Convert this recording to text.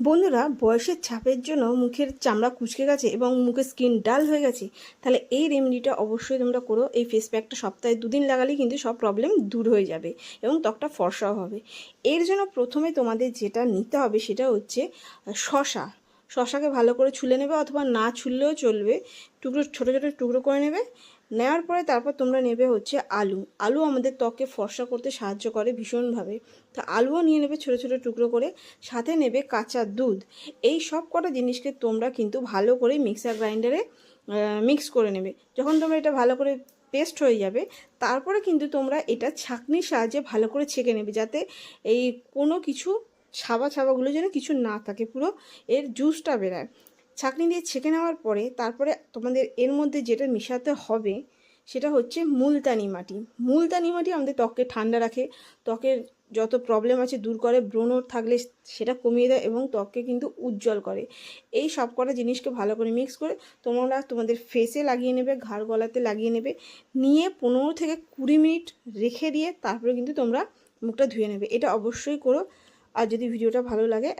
বন্ধুরা, বয়সের ছাপের জন্য মুখের চামড়া কুচকে গেছে এবং মুখের স্কিন ডাল হয়ে গেছে। তাহলে এই রেমেডিটা অবশ্যই তোমরা করো। এই ফেস প্যাকটা সপ্তাহে দুদিন লাগালে কিন্তু সব প্রবলেম দূর হয়ে যাবে এবং ত্বকটা ফর্সাও হবে। এর জন্য প্রথমে তোমাদের যেটা নিতে হবে সেটা হচ্ছে শশা। শশাকে ভালো করে ছুলে নেবে অথবা না ছুললেও চলবে। টুকরো, ছোটো ছোটো টুকরো করে নেবে। নেওয়ার পরে তারপর তোমরা নেবে হচ্ছে আলু। আলু আমাদের ত্বককে ফর্সা করতে সাহায্য করে ভীষণভাবে। তো আলুও নিয়ে নেবে ছোটো ছোটো টুকরো করে। সাথে নেবে কাঁচা দুধ। এই সব কটা জিনিসকে তোমরা কিন্তু ভালো করে মিক্সার গ্রাইন্ডারে মিক্স করে নেবে। যখন তোমরা এটা ভালো করে পেস্ট হয়ে যাবে, তারপরে কিন্তু তোমরা এটা ছাঁকনির সাহায্যে ভালো করে ছেঁকে নেবে। যাতে এই কোনো কিছু ছাবা ছাবাগুলো যেন কিছু না থাকে, পুরো এর জুসটা বেরায়। ছাঁকনি দিয়ে ছেঁকে নেওয়ার পরে তারপরে তোমাদের এর মধ্যে যেটা মেশাতে হবে সেটা হচ্ছে মুলতানি মাটি। মুলতানি মাটি আমাদের ত্বককে ঠান্ডা রাখে, ত্বকের যত প্রবলেম আছে দূর করে, ব্রণ থাকলে সেটা কমিয়ে দেয় এবং ত্বককে কিন্তু উজ্জ্বল করে। এই সব কটা জিনিসকে ভালো করে মিক্স করে তোমরা তোমাদের ফেসে লাগিয়ে নেবে, ঘাড় গলাতে লাগিয়ে নেবে, নিয়ে পনেরো থেকে কুড়ি মিনিট রেখে দিয়ে তারপরে কিন্তু তোমরা মুখটা ধুয়ে নেবে। এটা অবশ্যই করো। আর যদি ভিডিওটা ভালো লাগে